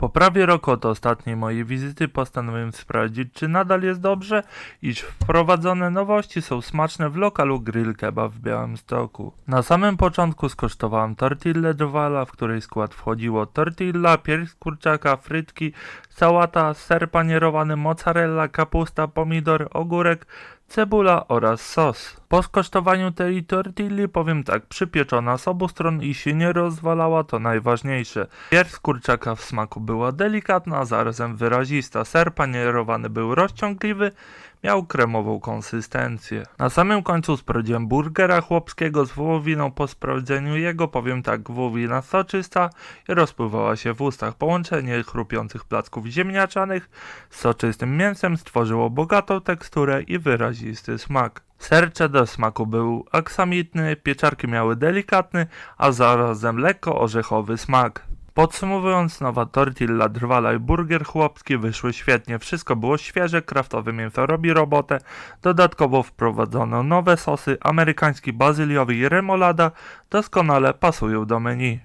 Po prawie roku od ostatniej mojej wizyty postanowiłem sprawdzić, czy nadal jest dobrze, iż wprowadzone nowości są smaczne w lokalu Grill Kebab w Białymstoku. Na samym początku skosztowałem tortillę drwala, w której skład wchodziło tortilla, pierś kurczaka, frytki, sałata, ser panierowany, mozzarella, kapusta, pomidor, ogórek, cebula oraz sos. Po skosztowaniu tej tortilli powiem tak, przypieczona z obu stron i się nie rozwalała, to najważniejsze. Pierś kurczaka w smaku była delikatna, a zarazem wyrazista. Ser panierowany był rozciągliwy, miał kremową konsystencję. Na samym końcu sprawdziłem burgera chłopskiego z wołowiną. Po sprawdzeniu jego powiem tak, wołowina soczysta i rozpływała się w ustach. Połączenie chrupiących placków ziemniaczanych z soczystym mięsem stworzyło bogatą teksturę i wyrazisty smak. Ser cheddar smaku był aksamitny, pieczarki miały delikatny, a zarazem lekko orzechowy smak. Podsumowując, nowa tortilla, drwala i burger chłopski wyszły świetnie. Wszystko było świeże, kraftowe mięso robi robotę. Dodatkowo wprowadzono nowe sosy, amerykański bazyliowy i remolada doskonale pasują do menu.